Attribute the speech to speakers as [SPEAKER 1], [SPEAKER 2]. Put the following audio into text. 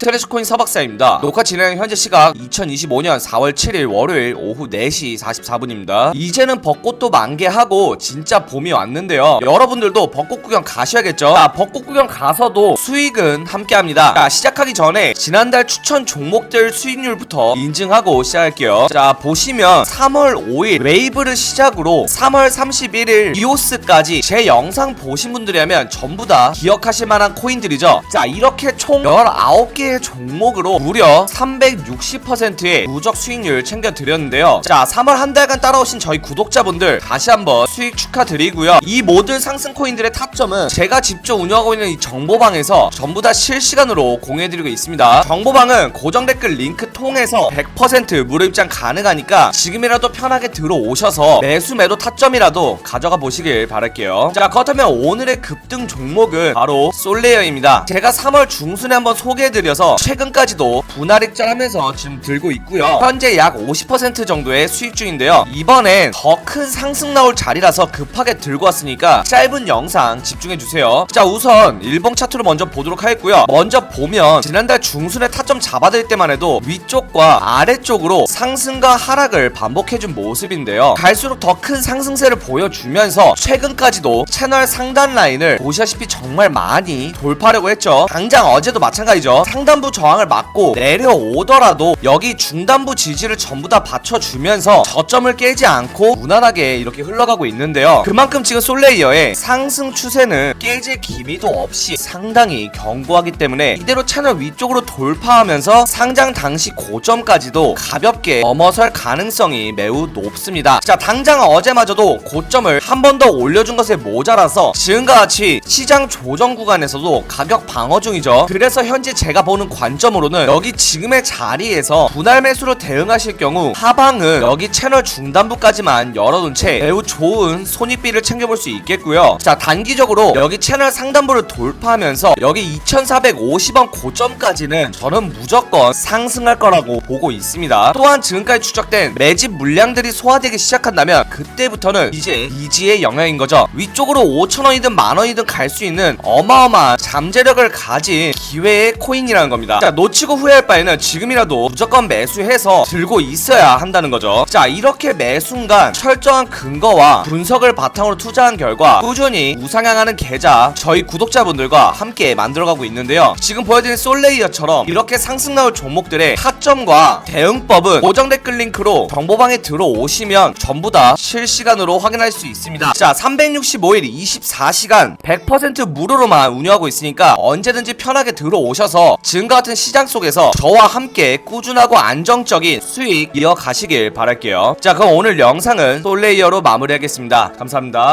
[SPEAKER 1] 트래시코인 서박사입니다. 녹화 진행 현재 시각 2025년 4월 7일 월요일 오후 4시 44분입니다. 이제는 벚꽃도 만개하고 진짜 봄이 왔는데요. 여러분들도 벚꽃 구경 가셔야겠죠? 자, 벚꽃 구경 가서도 수익은 함께합니다. 자, 시작하기 전에 지난달 추천 종목들 수익률부터 인증하고 시작할게요. 자, 보시면 3월 5일 웨이브를 시작으로 3월 31일 이오스까지 제 영상 보신 분들이라면 전부 다 기억하실 만한 코인들이죠. 자, 이렇게 총 19개 의 종목으로 무려 360%의 누적 수익률 챙겨드렸는데요. 자, 3월 한 달간 따라오신 저희 구독자분들 다시 한번 수익 축하드리고요. 이 모든 상승 코인들의 타점은 제가 직접 운영하고 있는 이 정보방에서 전부 다 실시간으로 공유해드리고 있습니다. 정보방은 고정 댓글 링크 통해서 100% 무료 입장 가능하니까 지금이라도 편하게 들어오셔서 매수 매도 타점이라도 가져가 보시길 바랄게요. 자, 그렇다면 오늘의 급등 종목은 바로 솔레어입니다. 제가 3월 중순에 한번 소개해드 려서 최근까지도 분할익절하면서 지금 들고 있고요. 현재 약 50% 정도의 수익 중인데요. 이번엔 더 큰 상승 나올 자리라서 급하게 들고 왔으니까 짧은 영상 집중해 주세요. 자, 우선 일봉 차트로 먼저 보도록 하겠고요. 먼저 보면 지난달 중순에 타점 잡아들 때만 해도 위쪽과 아래쪽으로 상승과 하락을 반복해준 모습인데요. 갈수록 더 큰 상승세를 보여주면서 최근까지도 채널 상단 라인을 보시다시피 정말 많이 돌파하려고 했죠. 당장 어제도 마찬가지죠. 상단 부 저항을 맞고 내려오더라도 여기 중단부 지지를 전부 다 받쳐주면서 저점을 깨지 않고 무난하게 이렇게 흘러가고 있는데요. 그만큼 지금 솔레이어의 상승 추세는 깨질 기미도 없이 상당히 견고하기 때문에 이대로 채널 위쪽으로 돌파하면서 상장 당시 고점까지도 가볍게 넘어설 가능성이 매우 높습니다. 자, 당장 어제마저도 고점을 한 번 더 올려준 것에 모자라서 지금과 같이 시장 조정 구간에서도 가격 방어 중이죠. 그래서 현재 제가 보는 관점으로는 여기 지금의 자리에서 분할 매수로 대응하실 경우 하방은 여기 채널 중단부까지만 열어둔 채 매우 좋은 손익비를 챙겨볼 수 있겠고요. 자, 단기적으로 여기 채널 상단부를 돌파하면서 여기 2450원 고점까지는 저는 무조건 상승할 거라고 보고 있습니다. 또한 지금까지 추적된 매집 물량들이 소화되기 시작한다면 그때부터는 이제 이지의 영향인 거죠. 위쪽으로 5천원이든 만원이든 갈 수 있는 어마어마한 잠재력을 가진 기회의 코인이라 는 겁니다. 자, 놓치고 후회할 바에는 지금이라도 무조건 매수해서 들고 있어야 한다는 거죠. 자, 이렇게 매 순간 철저한 근거와 분석을 바탕으로 투자한 결과 꾸준히 우상향하는 계좌 저희 구독자분들과 함께 만들어가고 있는데요. 지금 보여드린 솔레이어처럼 이렇게 상승 나올 종목들의 타점과 대응법은 고정 댓글 링크로 정보방에 들어오시면 전부 다 실시간으로 확인할 수 있습니다. 자, 365일 24시간 100% 무료로만 운영하고 있으니까 언제든지 편하게 들어오셔서 지금과 같은 시장 속에서 저와 함께 꾸준하고 안정적인 수익 이어가시길 바랄게요. 자, 그럼 오늘 영상은 솔레이어로 마무리하겠습니다. 감사합니다.